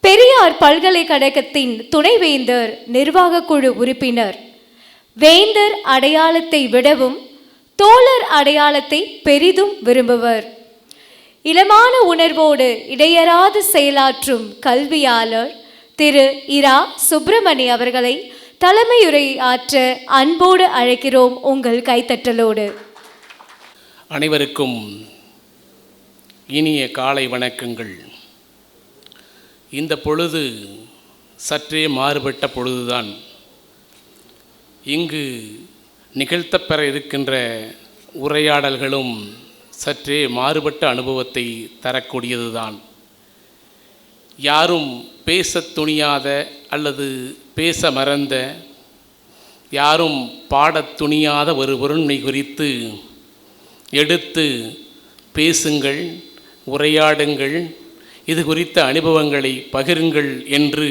பெரியார் பல்கலைக்கழகத்தின் துணைவேந்தர் நிர்வாக குழு உறுப்பினர். வேந்தர் அடையாளத்தை விடவும் தோழர் அடையாளத்தை பெரிதும் விரும்புவர். இளமான உணர்வோடு இடையராது செயலாற்றும் கல்வியாளர் திரு இரா சுப்பிரமணி அவர்களை தலைமையுரை ஆற்ற அன்போடு அழைக்கிறோம் உங்கள் கைத்தட்டலோடு. அனைவருக்கும் இனிய காலை வணக்கங்கள். இந்த பொழுது சற்றே மாறுபட்ட பொழுதுதான். இங்கு நிகழ்த்தப்பெற இருக்கின்ற உரையாடல்களும் சற்றே மாறுபட்ட அனுபவத்தை தரக்கூடியதுதான். யாரும் பேசத் துணியாத அல்லது பேச மறந்த யாரும் பாடத் துணியாத ஒரு பொருண்மை குறித்து எடுத்து பேசுங்கள் உரையாடுங்கள் இது குறித்த அனுபவங்களை பகிருங்கள் என்று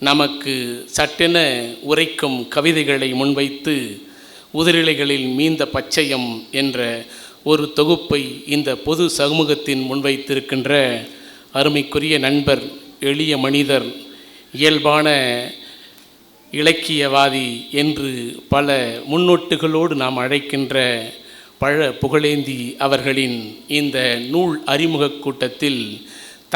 நமக்கு சட்டென உரைக்கும் கவிதைகளை முன்வைத்து உதிரிலைகளில் மீந்த பச்சையம் என்ற ஒரு தொகுப்பை இந்த பொது சமூகத்தின் முன்வைத்திருக்கின்ற அருமைக்குரிய நண்பர் எளிய மனிதர் இயல்பான இலக்கியவாதி என்று பல முன்னோட்டுகளோடு நாம் அழைக்கின்ற பழ புகழேந்தி அவர்களின் இந்த நூல் அறிமுகக் கூட்டத்தில்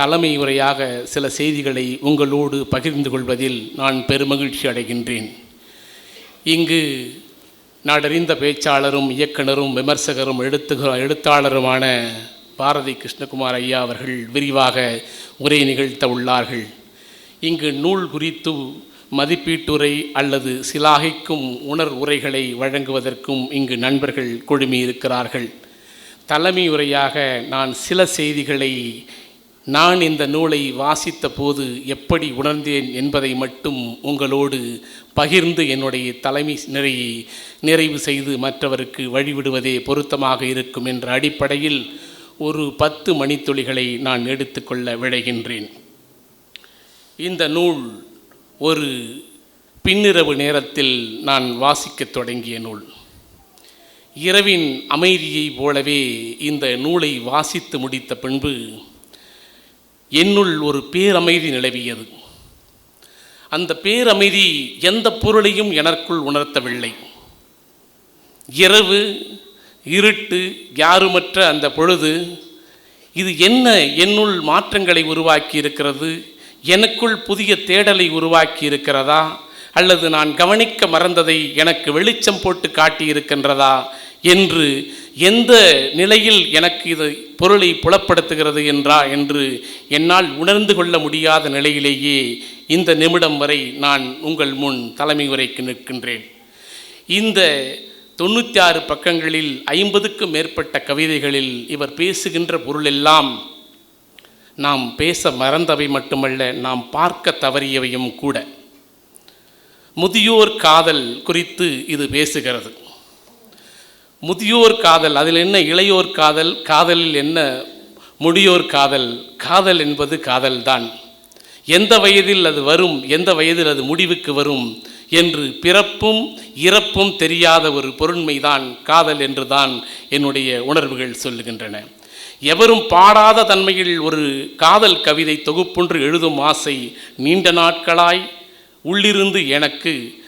தலைமை உரையாக சில செய்திகளை உங்களோடு பகிர்ந்து கொள்வதில் நான் பெருமகிழ்ச்சி அடைகின்றேன். இங்கு நாடறிந்த பேச்சாளரும் இயக்குனரும் விமர்சகரும் எழுத்துக எழுத்தாளருமான பாரதி கிருஷ்ணகுமார் ஐயா அவர்கள் விரிவாக உரை நிகழ்த்த உள்ளார்கள். இங்கு நூல் குறித்து மதிப்பீட்டுரை அல்லது சிலாகைக்கும் உணர் உரைகளை வழங்குவதற்கும் இங்கு நண்பர்கள் குழுமியிருக்கிறார்கள். தலைமை உரையாக நான் சில செய்திகளை நான் இந்த நூலை வாசித்த போது எப்படி உணர்ந்தேன் என்பதை மட்டும் உங்களோடு பகிர்ந்து என்னுடைய தலைமை நிறையை நிறைவு செய்து மற்றவருக்கு வழிவிடுவதே பொருத்தமாக இருக்கும் என்ற அடிப்படையில் ஒரு பத்து மணித்துளிகளை நான் எடுத்துக்கொள்ள விழைகின்றேன். இந்த நூல் ஒரு பின்னிரவு நேரத்தில் நான் வாசிக்கத் தொடங்கிய நூல். இரவின் அமைதியைப் போலவே இந்த நூலை வாசித்து முடித்த பின்பு என்னுள் ஒரு பேரமைதி நிலவியது. அந்த பேரமைதி எந்த பொருளையும் எனக்குள் உணர்த்தவில்லை. இரவு இருட்டு யாருமற்ற அந்த பொழுது இது என்ன என்னுள் மாற்றங்களை உருவாக்கி இருக்கிறது எனக்குள் புதிய தேடலை உருவாக்கி இருக்கிறதா அல்லது நான் கவனிக்க மறந்ததை எனக்கு வெளிச்சம் போட்டு காட்டி இருக்கின்றதா என்று எந்த நிலையில் எனக்கு இது பொருளை புலப்படுத்துகிறது என்றா என்று என்னால் உணர்ந்து கொள்ள முடியாத நிலையிலேயே இந்த நிமிடம் வரை நான் உங்கள் முன் தலைமை உரைக்கு நிற்கின்றேன். இந்த தொண்ணூற்றி ஆறு பக்கங்களில் ஐம்பதுக்கும் மேற்பட்ட கவிதைகளில் இவர் பேசுகின்ற பொருளெல்லாம் நாம் பேச மறந்தவை மட்டுமல்ல நாம் பார்க்க தவறியவையும் கூட. முதியோர் காதல் குறித்து இது பேசுகிறது. முதியோர் காதல் அதில் என்ன இளையோர் காதல் காதலில் என்ன முடியோர் காதல் காதல் என்பது காதல்தான். எந்த வயதில் அது வரும் எந்த வயதில் அது முடிவுக்கு வரும் என்று பிறப்பும் இறப்பும் தெரியாத ஒரு பொருண்மைதான் காதல் என்றுதான் என்னுடைய உணர்வுகள் சொல்லுகின்றன. எவரும் பாடாத தன்மையில் ஒரு காதல் கவிதை தொகுப்பொன்று எழுதும் ஆசை நீண்ட நாட்களாய் உள்ளிருந்து எனக்கு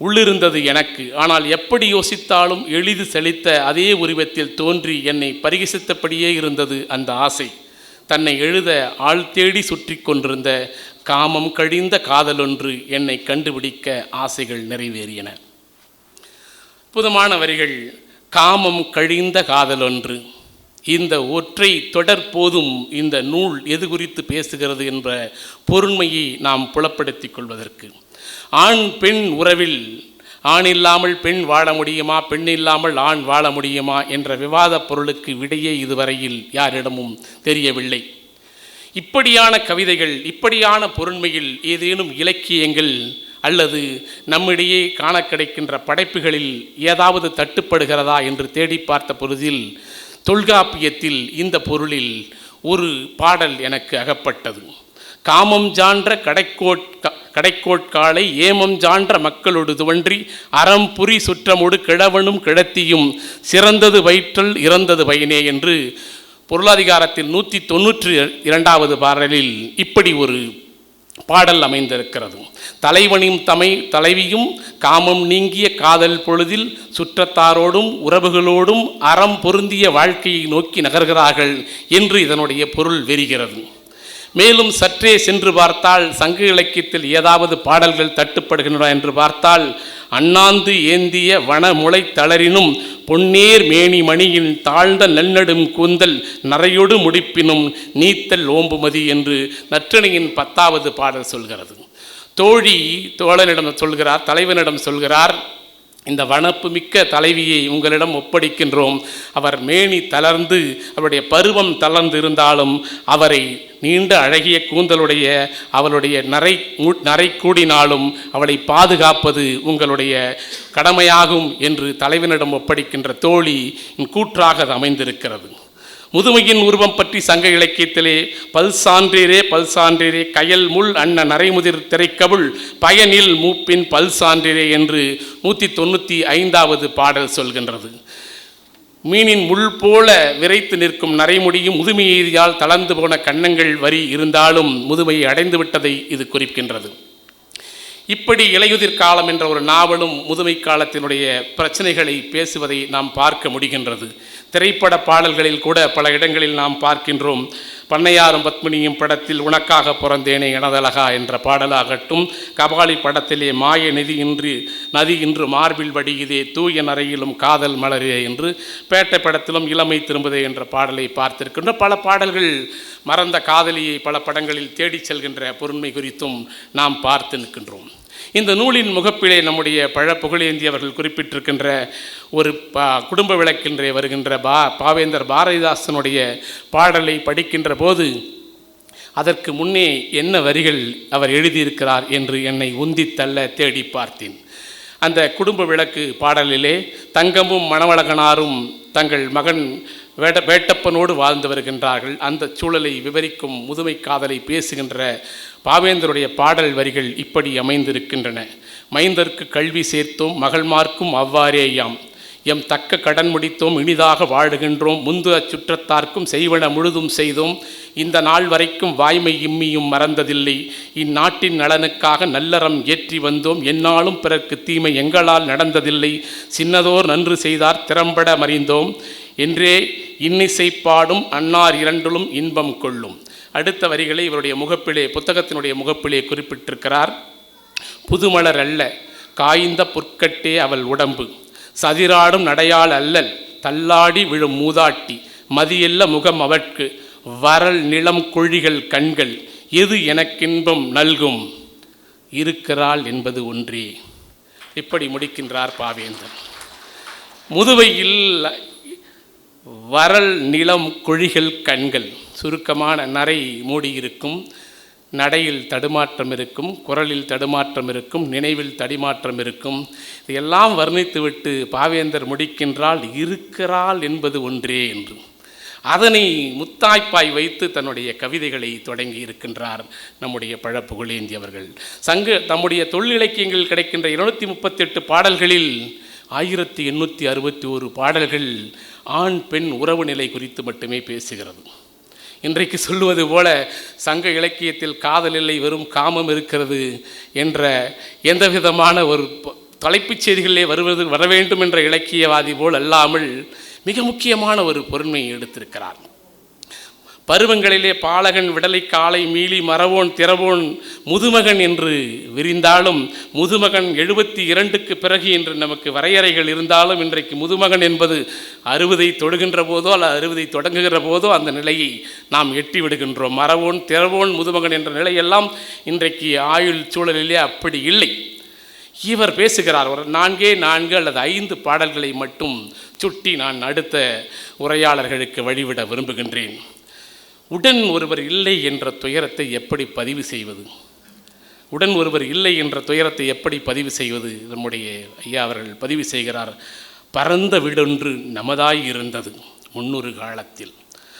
உள்ளிருந்தது எனக்கு. ஆனால் எப்படி யோசித்தாலும் எளிது செழித்த அதே உருவத்தில் தோன்றி என்னை பரிகசித்தபடியே இருந்தது அந்த ஆசை. தன்னை எழுத ஆள் தேடி சுற்றி கொண்டிருந்த காமம் கழிந்த காதலொன்று என்னை கண்டுபிடிக்க ஆசைகள் நிறைவேறியன. புதமான வரிகள் காமம் கழிந்த காதலொன்று. இந்த ஒற்றை தொடர் போதும் இந்த நூல் எது குறித்து பேசுகிறது என்ற பொருண்மையை நாம் புலப்படுத்திக் கொள்வதற்கு. ஆண் பெண் உறவில் ஆண் இல்லாமல் பெண் வாழ முடியுமா பெண் இல்லாமல் ஆண் வாழ முடியுமா என்ற விவாதப் பொருளுக்கு விடையே இதுவரையில் யாரிடமும் தெரியவில்லை. இப்படியான கவிதைகள் இப்படியான பொருண்மையில் ஏதேனும் இலக்கியங்கள் அல்லது நம்மிடையே காண கிடைக்கின்ற படைப்புகளில் ஏதாவது தட்டுப்படுகிறதா என்று தேடி பார்த்த பொழுதில் தொல்காப்பியத்தில் இந்த பொருளில் ஒரு பாடல் எனக்கு அகப்பட்டது. காமம் ஜான்ற கடைக்கோட் கடைக்கோட்காலை ஏமம் ஜான்ற மக்களோடு துவன்றி அறம் புரி சுற்றமோடு கிழவனும் கிழத்தியும் சிறந்தது வயிற்றல் இறந்தது பயனே என்று பொருளாதிகாரத்தில் நூற்றி தொன்னூற்றி இரண்டாவது பாடலில் இப்படி ஒரு பாடல் அமைந்திருக்கிறது. தலைவனின் தமை தலைவியும் காமம் நீங்கிய காதல் பொழுதில் சுற்றத்தாரோடும் உறவுகளோடும் அறம் பொருந்திய வாழ்க்கையை நோக்கி நகர்கிறார்கள் என்று இதனுடைய பொருள் வெறுகிறது. மேலும் சற்றே சென்று பார்த்தால் சங்க இலக்கியத்தில் ஏதாவது பாடல்கள் தட்டுப்படுகின்றன என்று பார்த்தால் அண்ணாந்து ஏந்திய வனமுளை தளரினும் பொன்னேர் மேனி மணியின் தாழ்ந்த நன்னடும் கூந்தல் நரையொடு முடிப்பினும் நீத்தல் ஓம்புமதி என்று நற்றிணையின் பத்தாவது பாடல் சொல்கிறது. தோழி தோழனிடம் சொல்கிறார் தலைவனிடம் சொல்கிறார் இந்த வனப்பு மிக்க தலைவியை உங்களிடம் ஒப்படைக்கின்றோம். அவர் மேனி தளர்ந்து அவருடைய பருவம் தளர்ந்து இருந்தாலும் அவரை நீண்ட அழகிய கூந்தலுடைய அவளுடைய நரை நரை கூடினாலும் அவளை பாதுகாப்பது உங்களுடைய கடமையாகும் என்று தலைவனிடம் ஒப்படைக்கின்ற தோழி கூற்றாக அது அமைந்திருக்கிறது. முதுமையின் உருவம் பற்றி சங்க இலக்கியத்திலே பல்சான்றீரே பல்சான்றீரே கயல் முள் அன்ன நரைமுதிர் திரைக்கவுள் பயனில் மூப்பின் பல்சான்றீரே என்று நூற்றி தொண்ணூற்றி ஐந்தாவது பாடல் சொல்கின்றது. மீனின் முள் போல விரைத்து நிற்கும் நரைமுடியும் முதுமையால் தளர்ந்து போன கன்னங்கள் வரி இருந்தாலும் முதுமையை அடைந்து விட்டதை இது குறிக்கின்றது இப்படி இலையுதிர் காலம் என்ற ஒரு நாவலும் முதுமை காலத்தினுடைய பிரச்சனைகளை பேசுவதை நாம் பார்க்க முடிகின்றது. திரைப்பட பாடல்களில் கூட பல இடங்களில் நாம் பார்க்கின்றோம். பண்ணையாரும் பத்மினியும் படத்தில் உனக்காக பிறந்தேனே எனதழகா என்ற பாடலாகட்டும் கபாலி படத்திலே மாய நிதி இன்று நதி இன்று மார்பில் வடியுதே தூய நரையிலும் காதல் மலரே என்று பேட்டை படத்திலும் இளமை திரும்புதே என்ற பாடலை பார்த்திருக்கின்ற பல பாடல்கள் மறந்த காதலியை பல படங்களில் தேடிச் செல்கின்ற பொருண்மை குறித்தும் நாம் பார்த்து நிற்கின்றோம். இந்த நூலின் முகப்பிலே நம்முடைய பழ புகழேந்தி அவர்கள் குறிப்பிட்டிருக்கின்ற ஒரு பா குடும்ப விளக்கின்றே வருகின்ற பா பாவேந்தர் பாரதிதாசனுடைய பாடலை படிக்கின்ற போது அதற்கு முன்னே என்ன வரிகள் அவர் எழுதியிருக்கிறார் என்று என்னை உந்தித்தள்ள தேடி பார்த்தேன். அந்த குடும்ப விளக்கு பாடலிலே தங்கமும் மணவழகனாரும் தங்கள் மகன் வேட வேட்டப்பனோடு வாழ்ந்து வருகின்றார்கள். அந்த சூழலை விவரிக்கும் முதுமை காதலை பேசுகின்ற பாவேந்தருடைய பாடல் வரிகள் இப்படி அமைந்திருக்கின்றன. மைந்தர்க்கு கல்வி சேர்த்தோம் மகள்மார்க்கும் அவ்வாறேயாம் எம் தக்க கடன் முடித்தோம் இனிதாக வாழுகின்றோம். முந்து அச்சுற்றத்தார்க்கும் செய்வன முழுதும் செய்தோம். இந்த நாள் வரைக்கும் வாய்மை இம்மியும் மறந்ததில்லை. இந்நாட்டின் நலனுக்காக நல்லறம் ஏற்றி வந்தோம். என்னாலும் பிறர்க்கு தீமை எங்களால் நடந்ததில்லை. சின்னதோர் நன்று செய்தார் திறம்பட மறிந்தோம். என்றே இன்னிசை பாடும் அன்னார் இரண்டிலும் இன்பம் கொள்ளும். அடுத்த வரிகளை இவருடைய முகப்பிலே புத்தகத்தினுடைய முகப்பிலே குறிப்பிட்டிருக்கிறார். புதுமலர் அல்ல காய்ந்த புற்கட்டே அவள் உடம்பு. சதிராடும் நடையாள் அல்லல் தள்ளாடி விழும் மூதாட்டி. மதியெல்ல முகம் அவட்கு வரல் நிலம் கொழிகள் கண்கள். எது எனக்கின்பம் நல்கும்? இருக்கிறாள் என்பது ஒன்றே. இப்படி முடிக்கின்றார் பாவேந்தர். முதுவையில் வரல் நிலம் குழிகள் கண்கள். சுருக்கமான நரை மூடியிருக்கும் நடையில் தடுமாற்றம் இருக்கும். குரலில் தடுமாற்றம் இருக்கும். நினைவில் தடிமாற்றம் இருக்கும். இதையெல்லாம் வர்ணித்துவிட்டு பாவேந்தர் முடிக்கின்றால் இருக்கிறாள் என்பது ஒன்றே என்று. அதனை முத்தாய்ப்பாய் வைத்து தன்னுடைய கவிதைகளை தொடங்கி இருக்கின்றார் நம்முடைய பழப்புகழேந்தி அவர்கள். சங்க தம்முடைய தொழில் இலக்கியங்கள் கிடைக்கின்ற இருநூற்றி முப்பத்தெட்டு பாடல்களில் ஆயிரத்தி எண்ணூற்றி அறுபத்தி ஒரு பாடல்கள் ஆண் பெண் உறவு நிலை குறித்து மட்டுமே பேசுகிறது. இன்றைக்கு சொல்லுவது போல சங்க இலக்கியத்தில் காதல் இல்லை வெறும் காமம் இருக்கிறது என்ற எந்த விதமான ஒரு தலைப்புச் செய்திகளிலே வருவது வர வேண்டும் என்ற இலக்கியவாதி போல் அல்லாமல் மிக முக்கியமான ஒரு பொருண்மையை எடுத்திருக்கிறார். பருவங்களிலே பாலகன் விடலை காலை மீளி மறவோன் திறவோன் முதுமகன் என்று விரிந்தாலும் முதுமகன் எழுபத்தி இரண்டுக்கு பிறகு என்று நமக்கு வரையறைகள் இருந்தாலும் இன்றைக்கு முதுமகன் என்பது அறுபதை தொடுகின்ற போதோ அல்ல அறுபதை தொடங்குகிற போதோ அந்த நிலையை நாம் எட்டி விடுகின்றோம். மறவோன் திறவோன் முதுமகன் என்ற நிலையெல்லாம் இன்றைக்கு ஆயுள் சூழலிலே அப்படி இல்லை. இவர் பேசுகிறார் ஒரு நான்கே நான்கு அல்லது ஐந்து பாடல்களை மட்டும் சுட்டி நான் அடுத்த உரையாளர்களுக்கு வழிவிட விரும்புகின்றேன். உடன் ஒருவர் இல்லை என்ற துயரத்தை எப்படி பதிவு செய்வது? உடன் ஒருவர் இல்லை என்ற துயரத்தை எப்படி பதிவு செய்வது? நம்முடைய ஐயா அவர்கள் பதிவு செய்கிறார். பரந்த வீடொன்று நமதாய் இருந்தது முன்னொரு காலத்தில்.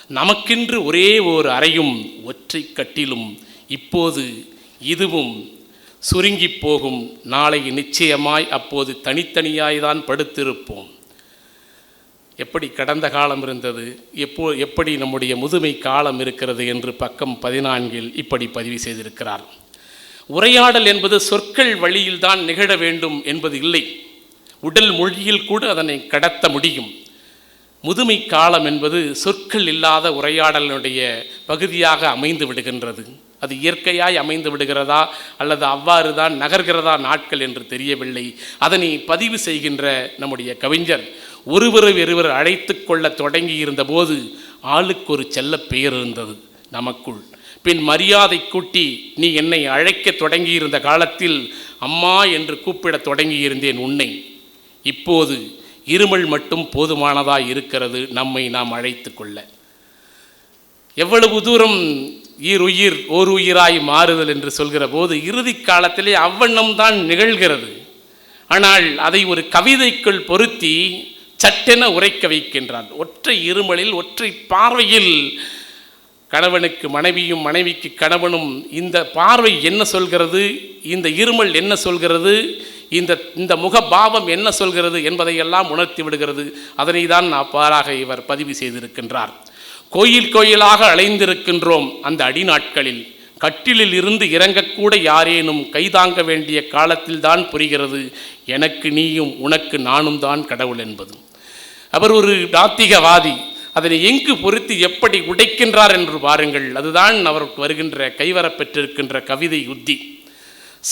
நமக்கென்று ஒரே ஓர் அறையும் ஒற்றை கட்டிலும் இப்போது இதுவும் சுருங்கிப் போகும். நாளை நிச்சயமாய் அப்போது தனித்தனியாய்தான் படுத்திருப்போம். எப்படி கடந்த காலம் இருந்தது எப்போ எப்படி நம்முடைய முதுமை காலம் இருக்கிறது என்று பக்கம் பதினான்கில் இப்படி பதிவு செய்திருக்கிறார். உரையாடல் என்பது சொற்கள் வழியில்தான் நிகழ வேண்டும் என்பது இல்லை. உடல் மொழியில் கூட அதனை கடத்த முடியும். முதுமை காலம் என்பது சொற்கள் இல்லாத உரையாடலினுடைய பகுதியாக அமைந்து விடுகின்றது. அது இயற்கையாய் அமைந்து விடுகிறதா அல்லது அவ்வாறு தான் நகர்கிறதா நாட்கள் என்று தெரியவில்லை. அதனை பதிவு செய்கின்ற நம்முடைய கவிஞர் ஒருவரை ஒருவர் அழைத்து கொள்ள தொடங்கி இருந்தபோது ஆளுக்கு ஒரு செல்ல பெயர் இருந்தது நமக்குள். பின் மரியாதை கூட்டி நீ என்னை அழைக்க தொடங்கியிருந்த காலத்தில் அம்மா என்று கூப்பிடத் தொடங்கியிருந்தேன் உன்னை. இப்போது இருமல் மட்டும் போதுமானதாக இருக்கிறது நம்மை நாம் அழைத்து கொள்ள. எவ்வளவு தூரம் ஈருயிர் ஓர் உயிராய் மாறுதல் என்று சொல்கிற போது இறுதி காலத்திலே அவ்வண்ணம் தான் நிகழ்கிறது. ஆனால் அதை ஒரு கவிதைக்குள் பொருத்தி சட்டென உரைக்க வைக்கின்றான். ஒற்றை இருமலில் ஒற்றை பார்வையில் கணவனுக்கு மனைவியும் மனைவிக்கு கணவனும் இந்த பார்வை என்ன சொல்கிறது இந்த இருமல் என்ன சொல்கிறது இந்த இந்த முகபாவம் என்ன சொல்கிறது என்பதையெல்லாம் உணர்த்தி விடுகிறது. அதனை தான் அவ்வாறாக இவர் பதிவு செய்திருக்கின்றார். கோயில் கோயிலாக அலைந்திருக்கின்றோம் அந்த அடிநாட்களில். கட்டிலில் இருந்து இறங்கக்கூட யாரேனும் கைதாங்க வேண்டிய காலத்தில்தான் புரிகிறது. எனக்கு நீயும் உனக்கு நானும் தான் கடவுள் என்பது அவர் ஒரு நாத்திகவாதி. அதனை எங்கு பொருத்தி எப்படி உடைக்கின்றார் என்று பாருங்கள். அதுதான் அவருக்கு வருகின்ற கைவரப்பெற்றிருக்கின்ற கவிதை உத்தி.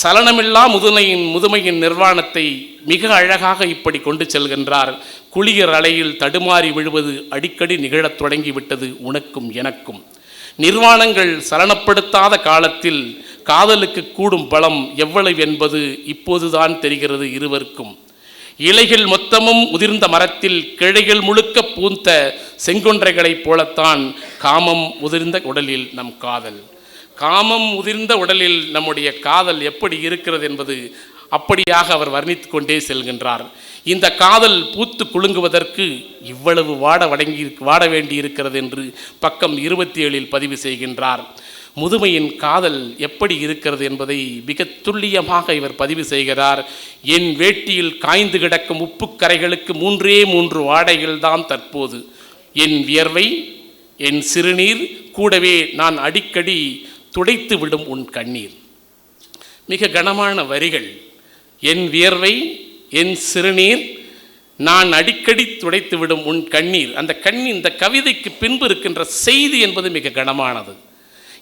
சலனமில்லா முதுமையின் முதுமையின் நிர்வாணத்தை மிக அழகாக இப்படி கொண்டு செல்கின்றார். குளியர் அலையில் தடுமாறி விழுவது அடிக்கடி நிகழத் தொடங்கிவிட்டது உனக்கும் எனக்கும். நிர்வாணங்கள் சலனப்படுத்தாத காலத்தில் காதலுக்கு கூடும் பலம் எவ்வளவு என்பது இப்போதுதான் தெரிகிறது இருவருக்கும். இலைகள் மொத்தமும் உதிர்ந்த மரத்தில் கிளைகள் முழுக்க பூந்த செங்கொன்றைகளைப் போலத்தான் காமம் உதிர்ந்த உடலில் நம் காதல். காமம் உதிர்ந்த உடலில் நம்முடைய காதல் எப்படி இருக்கிறது என்பது அப்படியாக அவர் வர்ணித்து கொண்டே செல்கின்றார். இந்த காதல் பூத்து குலுங்குவதற்கு இவ்வளவு வாட வடங்கி வாட வேண்டியிருக்கிறது என்று பக்கம் இருபத்தி ஏழில் பதிவு செய்கின்றார். முதுமையின் காதல் எப்படி இருக்கிறது என்பதை மிக துல்லியமாக இவர் பதிவு செய்கிறார். என் வேட்டியில் காய்ந்து கிடக்கும் உப்புக்கரைகளுக்கு மூன்றே மூன்று வாடைகள்தான் தற்போது. என் வியர்வை என் சிறுநீர் கூடவே நான் அடிக்கடி துடைத்து விடும் உன் கண்ணீர். மிக கனமான வரிகள். என் வியர்வை என் சிறுநீர் நான் அடிக்கடி துடைத்து விடும் உன் கண்ணீர். அந்த கண்ணீர் இந்த கவிதைக்கு பின்பு இருக்கின்ற செய்தி என்பது மிக கனமானது.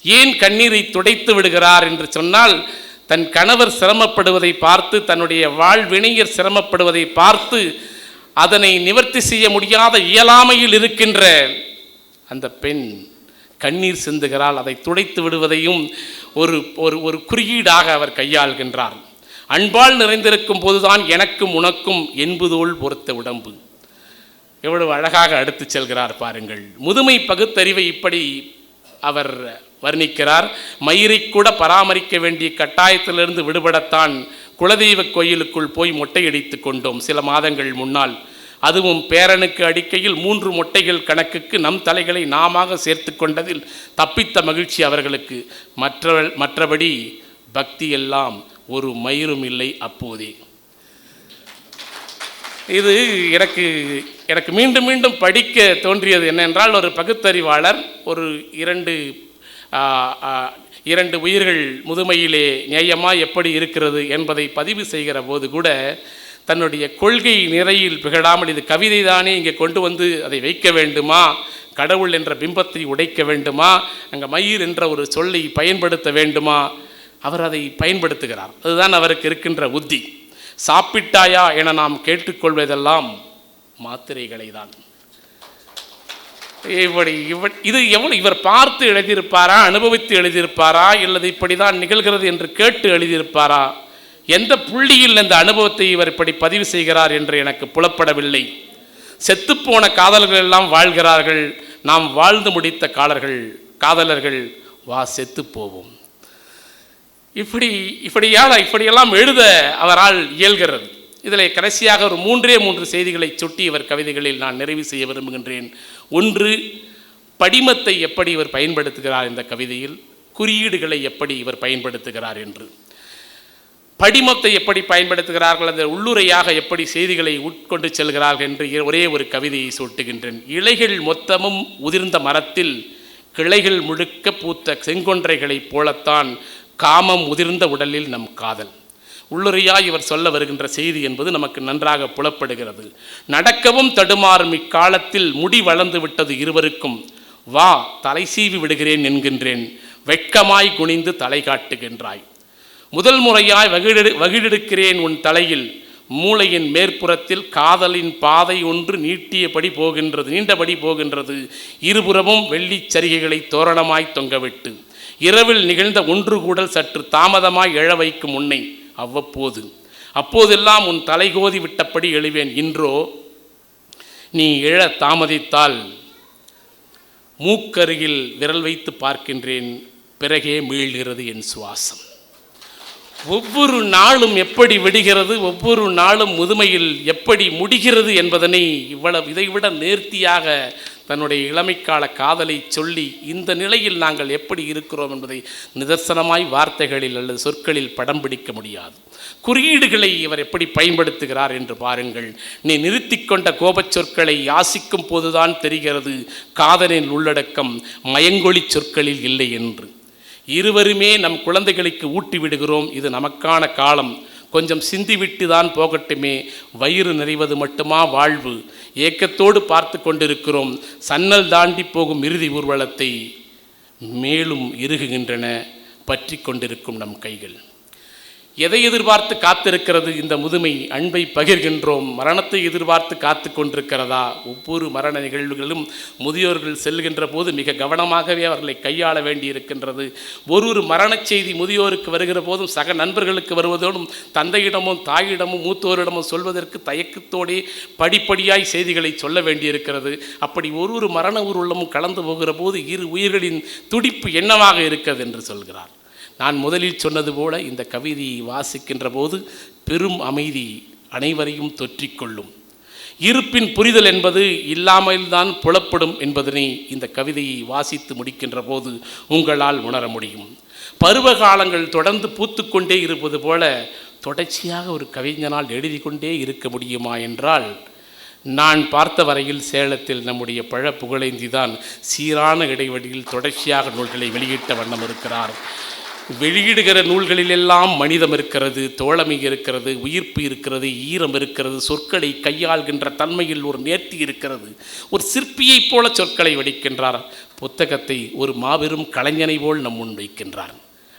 ஏன் கண்ணீரை துடைத்து விடுகிறார் என்று சொன்னால் தன் கணவர் சிரமப்படுவதை பார்த்து தன்னுடைய வாழ்வினையர் சிரமப்படுவதை பார்த்து அதனை நிவர்த்தி செய்ய முடியாத இயலாமையில் இருக்கின்ற அந்த பெண் கண்ணீர் சிந்துகிறாள். அதை துடைத்து விடுவதையும் ஒரு ஒரு ஒரு குறியீடாக அவர் கையாள்கின்றார். அன்பால் நிறைந்திருக்கும் போதுதான் எனக்கும் உனக்கும் என்பதோல் பொறுத்த உடம்பு. எவ்வளவு அழகாக அடுத்து செல்கிறார் பாருங்கள். முதுமை பகுத்தறிவை இப்படி அவர் வர்ணிக்கிறார். மயிரை கூட பராமரிக்க வேண்டிய கட்டாயத்திலிருந்து விடுபடத்தான் குலதெய்வ கோயிலுக்குள் போய் மொட்டையடித்து கொண்டோம் சில மாதங்கள் முன்னால். அதுவும் பேரனுக்கு அடிக்கையில் மூன்று மொட்டைகள் கணக்குக்கு நம் தலைகளை நாமாக சேர்த்து கொண்டதில் தப்பித்த மகிழ்ச்சி அவர்களுக்கு. மற்ற மற்றபடி பக்தி எல்லாம் ஒரு மயிரும் இல்லை அப்போதே. இது எனக்கு எனக்கு மீண்டும் மீண்டும் படிக்க தோன்றியது என்னென்றால் ஒரு பகுத்தறிவாளர் ஒரு இரண்டு இரண்டு உயிர்கள் முதுமையிலே நியாயமாக எப்படி இருக்கிறது என்பதை பதிவு செய்கிற போது கூட தன்னுடைய கொள்கை நிறையில் பிகழாமல் இது கவிதை தானே இங்கே கொண்டு வந்து அதை வைக்க வேண்டுமா? கடவுள் என்ற பிம்பத்தை உடைக்க வேண்டுமா? அங்கே மயிர் என்ற ஒரு சொல்லை பயன்படுத்த வேண்டுமா? அவர் அதை பயன்படுத்துகிறார். அதுதான் அவருக்கு இருக்கின்ற உத்தி. சாப்பிட்டாயா என நாம் கேட்டுக்கொள்வதெல்லாம் மாத்திரைகளை தான் இப்படி இவ இது எவ்வளோ இவர் பார்த்து எழுதியிருப்பாரா அனுபவித்து எழுதியிருப்பாரா இல்லது இப்படி தான் நிகழ்கிறது என்று கேட்டு எழுதியிருப்பாரா? எந்த புள்ளியில் இந்த அனுபவத்தை இவர் இப்படி பதிவு செய்கிறார் என்று எனக்கு புலப்படவில்லை. செத்துப்போன காதலர்கள் எல்லாம் வாழ்கிறார்கள். நாம் வாழ்ந்து முடித்த காலர்கள் காதலர்கள் வா செத்து போவோம் இப்படி இப்படியால் இப்படியெல்லாம் எழுத அவரால் இயல்கிறது. இதில் கடைசியாக ஒரு மூன்றே மூன்று செய்திகளை சுட்டி இவர் கவிதைகளில் நான் நிறைவு செய்ய விரும்புகின்றேன். ஒன்று படிமத்தை எப்படி இவர் பயன்படுத்துகிறார் இந்த கவிதையில் குறியீடுகளை எப்படி இவர் பயன்படுத்துகிறார் என்று. படிமத்தை எப்படி பயன்படுத்துகிறார்கள் அந்த உள்ளுரையாக எப்படி செய்திகளை உட்கொண்டு செல்கிறார்கள் என்று ஒரே ஒரு கவிதையை சூட்டுகின்றேன். இலைகள் மொத்தமும் உதிர்ந்த மரத்தில் கிளைகள் முழுக்க பூத்த செங்கொன்றைகளைப் போலத்தான் காமம் உதிர்ந்த உடலில் நம் காதல். உள்ளுரையாய் இவர் சொல்ல வருகின்ற செய்தி என்பது நமக்கு நன்றாக புலப்படுகிறது. நடக்கவும் தடுமாறும் இக்காலத்தில் முடி வளர்ந்து விட்டது இருவருக்கும். வா தலை சீவி விடுகிறேன் என்கின்றேன். வெட்கமாய் குனிந்து தலை காட்டுகின்றாய். முதல் முறையாய் வகிழெடு வகிடெடுக்கிறேன் உன் தலையில். மூளையின் மேற்புறத்தில் காதலின் பாதை ஒன்று நீட்டியபடி போகின்றது நீண்டபடி போகின்றது. இருபுறமும் வெள்ளிச் சரிகைகளை தோரணமாய் தொங்கவிட்டு. இரவில் நிகழ்ந்த ஒன்று கூடல் சற்று தாமதமாய் எழ வைக்கும் உன்னை. அவ்வப்போது. அப்போதெல்லாம் உன் தலைகோதி விட்டபடி எழுவேன். இன்றோ நீ எழ தாமதித்தால் மூக்கருகில் விரல் வைத்து பார்க்கின்றேன். பிறகே மீள்கிறது என் சுவாசம். ஒவ்வொரு நாளும் எப்படி விடுகிறது ஒவ்வொரு நாளும் முதுமையில் எப்படி முடிகிறது என்பதனை இவ்வளவு இதைவிட நேர்த்தியாக தன்னுடைய இளமைக்கால காதலை சொல்லி இந்த நிலையில் நாங்கள் எப்படி இருக்கிறோம் என்பதை நிதர்சனமாய் வார்த்தைகளில் அல்லது சொற்களில் படம் பிடிக்க முடியாது. குறியீடுகளை இவர் எப்படி பயன்படுத்துகிறார் என்று பாருங்கள். நீ நிறுத்திக் கொண்ட கோபச் சொற்களை யாசிக்கும் போதுதான் தெரிகிறது காதலின் உள்ளடக்கம் மயங்கொழி சொற்களில் இல்லை என்று. இருவருமே நம் குழந்தைகளுக்கு ஊட்டி விடுகிறோம். இது நமக்கான காலம். கொஞ்சம் சிந்திவிட்டு தான் போகட்டுமே. வயிறு நிறைவது மட்டுமா வாழ்வு? ஏக்கத்தோடு பார்த்து கொண்டிருக்கிறோம். சன்னல் தாண்டி போகும் இறுதி ஊர்வலத்தை மேலும் இறுகுகின்றன. பற்றி கொண்டிருக்கும் நம் கைகள். எதை எதிர்பார்த்து காத்திருக்கிறது இந்த முதுமை அன்பை பகிர்கின்றோம்? மரணத்தை எதிர்பார்த்து காத்து கொண்டிருக்கிறதா? ஒவ்வொரு மரண நிகழ்வுகளும் முதியோர்கள் செல்கின்ற போது மிக கவனமாகவே அவர்களை கையாள வேண்டி இருக்கின்றது ஒரு ஒரு மரணச் செய்தி முதியோருக்கு வருகிற போதும் சக நண்பர்களுக்கு வருவதோடும் தந்தையிடமும் தாயிடமும் மூத்தோரிடமும் சொல்வதற்கு தயக்கத்தோடே படிப்படியாய் செய்திகளை சொல்ல வேண்டியிருக்கிறது. அப்படி ஒரு ஒரு மரண ஊர்வலமும் கலந்து போகிற போது இரு உயிர்களின் துடிப்பு என்னவாக இருக்கிறது என்று சொல்கிறார். நான் முதலில் சொன்னது போல இந்த கவிதையை வாசிக்கின்ற போது பெரும் அமைதி அனைவரையும் தொற்றிக்கொள்ளும். இருப்பின் புரிதல் என்பது இல்லாமல்தான் புலப்படும் என்பதனை இந்த கவிதையை வாசித்து முடிக்கின்ற போது உங்களால் உணர முடியும். பருவ காலங்கள் தொடர்ந்து பூத்துக்கொண்டே இருப்பது போல தொடர்ச்சியாக ஒரு கவிஞனால் எழுதி கொண்டே இருக்க முடியுமா என்றால் நான் பார்த்த வரையில் சேலத்தில் நம்முடைய பழ புகழேந்தி தான் சீரான இடைவெளியில் தொடர்ச்சியாக நூல்களை வெளியிட்ட வண்ணம் இருக்கிறார். வெளியிடுகிற நூல்களிலெல்லாம் மனிதம் இருக்கிறது தோழமை இருக்கிறது உயிர்ப்பு இருக்கிறது ஈரம் இருக்கிறது சொற்களை கையாள்கின்ற தன்மையில் ஒரு நேர்த்தி இருக்கிறது. ஒரு சிற்பியைப் போல சொற்களை வடிக்கின்றார். புத்தகத்தை ஒரு மாபெரும் கலைஞனை போல் நம் முன் வைக்கின்றார்.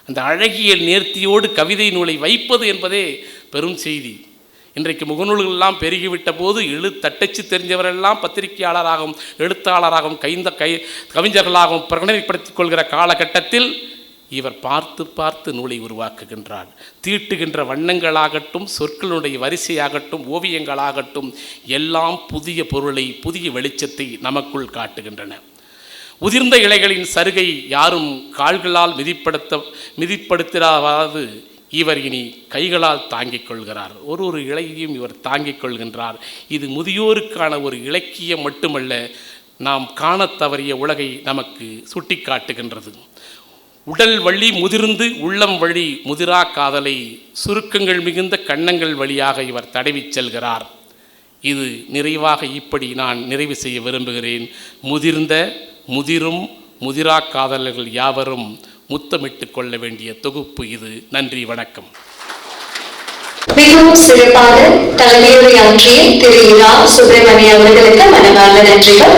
அந்த அழகிய நேர்த்தியோடு கவிதை நூலை வைப்பது என்பதே பெரும் செய்தி. இன்றைக்கு முகநூல்களெல்லாம் பெருகிவிட்ட போது எழு தட்டச்சு தெரிஞ்சவரெல்லாம் பத்திரிகையாளராகவும் எழுத்தாளராகவும் கைந்த கை கவிஞர்களாகவும் பிரகடனைப்படுத்திக் கொள்கிற காலகட்டத்தில் இவர் பார்த்து பார்த்து நூலை உருவாக்குகின்றார். தீட்டுகின்ற வண்ணங்களாகட்டும் சொற்களுடைய வரிசையாகட்டும் ஓவியங்களாகட்டும் எல்லாம் புதிய பொருளை புதிய வெளிச்சத்தை நமக்குள் காட்டுகின்றன. உதிர்ந்த இலைகளின் சருகை யாரும் கால்களால் மிதிப்படுத்த மிதிப்படுத்தாது இவர் இனி கைகளால் தாங்கிக் கொள்கிறார். ஒரு ஒரு இலையையும் இவர் தாங்கிக் கொள்கின்றார். இது முதியோருக்கான ஒரு இலக்கியம் மட்டுமல்ல நாம் காணத் தவறிய உலகை நமக்கு சுட்டிக்காட்டுகின்றது. உடல் வழி முதிர்ந்து உள்ளம் வழி முதிரா காதலை சுருக்கங்கள் மிகுந்த கன்னங்கள் வழியாக இவர் தடவிச் செல்கிறார். இது நிறைவாக இப்படி நான் நிறைவு செய்ய விரும்புகிறேன். முதிர்ந்த முதிரும் முதிரா காதலர்கள் யாவரும் முத்தமிட்டு கொள்ள வேண்டிய தொகுப்பு இது. நன்றி வணக்கம். மிகவும் சிறப்பாக தலைமையுரையாற்றிய திரு இரா சுப்பிரமணிய அவர்களுக்கு மனமார்ந்த நன்றிகள்.